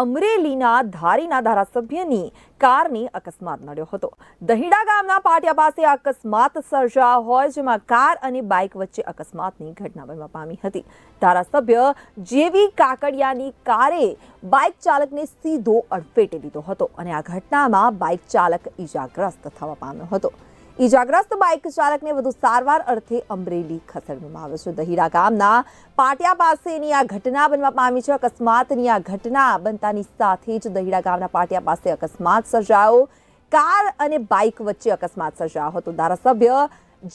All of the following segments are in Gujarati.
અમરેલીના ધારીના ધારાસભ્યની કારની અકસ્માત નડ્યો હતો. દહીડા ગામના પાટિયા પાસે અકસ્માત સર્જાયો હોય, જેમાં કાર અને બાઇક વચ્ચે અકસ્માતની ઘટના બનવા પામી હતી. ધારાસભ્ય જેવી કાકડિયાની કારે બાઇક ચાલકને સીધો અડફેટે લીધો હતો અને આ ઘટનામાં બાઇક ચાલક ઈજાગ્રસ્ત થવા પામ્યો હતો. ઈજાગ્રસ્ત બાઇક ચાલકને વધુ સારવાર અર્થે અમરેલી ખસેડવામાં આવ્યો છે. દહીરા ગામના પાટિયા પાસેની આ ઘટના બનવા પામી છે. અકસ્માતની આ ઘટના બનતાની સાથે જ દહીરા ગામના પાટિયા પાસે અકસ્માત સર્જાયો. કાર અને બાઇક વચ્ચે અકસ્માત સર્જાયો હતો. ધારાસભ્ય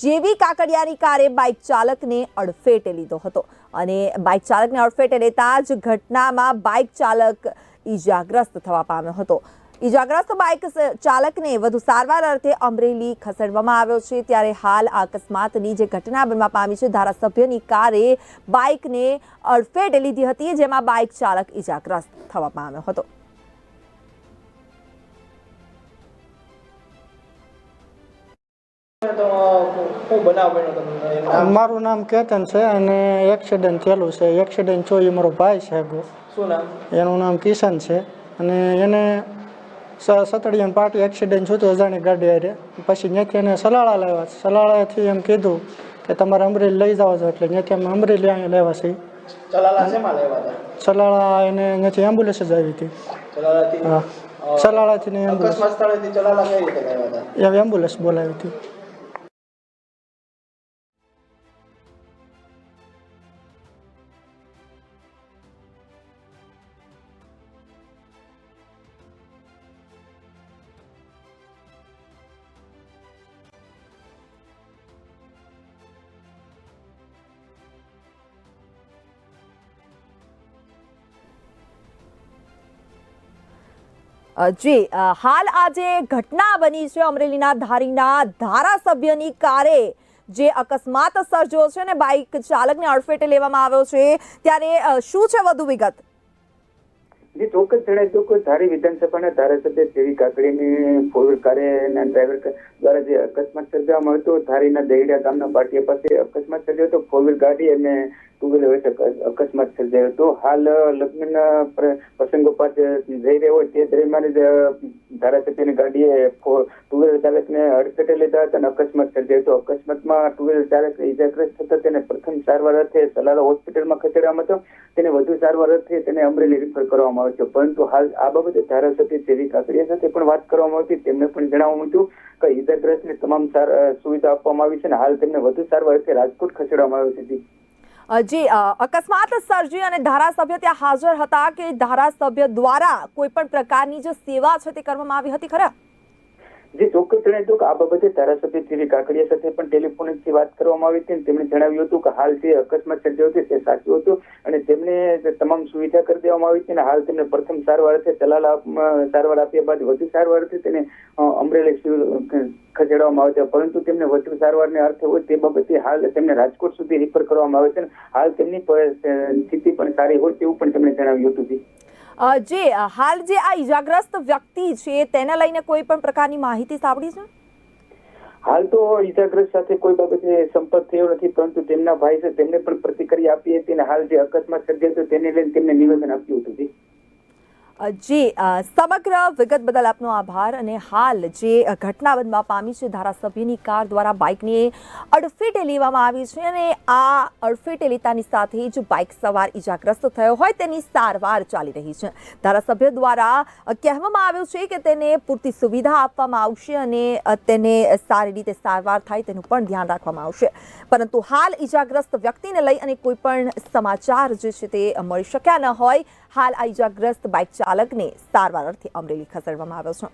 જેવી કાકડિયાની કારે બાઇક ચાલકને અડફેટે લીધો હતો અને બાઇક ચાલકને અડફેટે લેતા જ ઘટનામાં બાઇક ચાલક ઈજાગ્રસ્ત થવા પામ્યો હતો. ઈજાગ્રસ્ત બાઇક ચાલકને વધુ સારવાર અર્થે અમરેલી ખસેડવામાં આવ્યો છે. ત્યારે હાલ આ અકસ્માતની જે ઘટના બનવા પામી છે ધારાસભ્યની કારે બાઇકને અડફેટે લીધી હતી જેમાં બાઇક ચાલક ઇજાગ્રસ્ત થવામાં આવ્યો હતો. મારું નામ કેતન છે અને એક્સિડન્ટ થયેલું છે. એક્સિડન્ટ થયો એ મારો ભાઈ છે શું નામ? એનું નામ કિશન છે અને એને સતડિયાની પાર્ટી એક્સિડન્ટ થયું હતું અજાણી ગાડી હારે. પછી ત્યાંથી એને સલાળા લાવ્યા. સલાળાથી એમ કીધું કે તમારે અમરેલી લઈ જાવ છો એટલે ત્યાંથી અમે અમરેલી અહીંયા છીએ લેવા હતા સલાળા એને ત્યાંથી એમ્બ્યુલન્સ જ આવી હતી. હા. સલાળાથી ને એમ્બ્યુલન્સ એમ્બ્યુલન્સ બોલાવી હતી. જી હાલ આ જે ઘટના બની છે અમરેલીના ધારીના ધારાસભ્યની કારે, જે અકસ્માત સર્જ્યો છે ને બાઇક ચાલકને અડફેટે લેવામાં આવ્યો છે. ત્યારે શું છે વધુ વિગત? જે ચોક્કસ જણાય તો કોઈ ધારી વિધાનસભાના ધારાસભ્ય જેવી કાકડીની ફોર વ્હીલ કારે ના ડ્રાઈવર દ્વારા જે અકસ્માત સર્જવામાં હતો, ધારીના દહીડા ગામના પાટિયા પાસે અકસ્માત સર્જાયો હતો ફોર વ્હીલ ગાડી અને ટુ વ્હીલર અકસ્માત સર્જાયો હતો. હાલ, લગ્નના પ્રસંગો પાસે જઈ રહ્યો હોય તે દરમિયાન જ ધારાસભ્યની ગાડીએ ટુ વ્હીલર ચાલકને અડફેટે લીધા હતા અને અકસ્માત સર્જાયો હતો. અકસ્માતમાં ટુ વ્હીલર ચાલક ઇજાગ્રસ્ત થતા તેને પ્રથમ સારવાર અર્થે સલાલા હોસ્પિટલમાં ખસેડવામાં હતો. તેને વધુ સારવાર અર્થે તેને અમરેલી રિફર કરવામાં આવ્યો છે પરંતુ હાલ આ બાબતે ધારાસભ્ય જેવી કાકડિયા સાથે પણ વાત કરવામાં આવી તેમને પણ જણાવવામાં હતું કે ઇજાગ્રસ્તને તમામ સુવિધા આપવામાં આવી છે અને હાલ તેમને વધુ સારવાર અર્થે રાજકોટ ખસેડવામાં આવ્યો છે. જી અકસ્માત સર્જી અને ધારાસભ્ય ત્યાં હાજર હતા કે ધારાસભ્ય દ્વારા કોઈ પણ પ્રકારની જે સેવા છે તે કરવામાં આવી હતી ખરા? જે, ચોક્કસ જણાવ્યું હતું કે આ બાબતે ધારાસભ્ય શ્રી કાકડિયા સાથે પણ ટેલિફોનિકથી વાત કરવામાં આવી હતી તેમણે જણાવ્યું હતું કે હાલ જે અકસ્માત સર્જાયો છે તે સાચું હતું અને તેમને તમામ સુવિધા કરી દેવામાં આવી હતી અને હાલ તેમને પ્રથમ સારવાર તલાલ આપવામાં- સારવાર આપ્યા બાદ વધુ સારવાર તેને અમરેલી ખસેડવામાં આવે છે. પરંતુ તેમને વધુ સારવારને અર્થે હોય તે બાબતે હાલ તેમને રાજકોટ સુધી રિફર કરવામાં આવે છે હાલ તેમની સ્થિતિ પણ સારી હોય તેવું પણ તેમણે જણાવ્યું હતું જી. હાલ જે આ ઈજાગ્રસ્ત વ્યક્તિ છે તેના લઈને કોઈ પણ પ્રકારની માહિતી સાંભળી છે? હાલ તો ઈજાગ્રસ્ત સાથે કોઈ બાબતે સંપર્ક થયો નથી પરંતુ તેમના ભાઈ છે તેમને પણ પ્રતિક્રિયા આપી હતી અને હાલ જે અકસ્માત સર્જાયો તેને લઈને તેમને નિવેદન આપ્યું હતું જી. સમગ્ર વિગત બદલ આપનો આભાર અને હાલ જે ઘટના બનવા પામી છે ધારાસભ્યની કાર દ્વારા બાઇકને અડફેટે લેવામાં આવી છે અને આ અડફેટે લેતાની સાથે જ બાઇક સવાર ઈજાગ્રસ્ત થયો હોય તેની સારવાર ચાલી રહી છે ધારાસભ્ય દ્વારા કહેવામાં આવ્યું છે કે તેને પૂરતી સુવિધા આપવામાં આવશે અને તેને સારી રીતે સારવાર થાય તેનું પણ ધ્યાન રાખવામાં આવશે પરંતુ હાલ ઈજાગ્રસ્ત વ્યક્તિને લઈ અને કોઈ પણ સમાચાર જે છે તે મળી શક્યા ન હોય હાલ આ ઈજાગ્રસ્ત બાઇક ચાલકને સારવાર અર્થે અમરેલી ખસેડવામાં આવ્યો છે.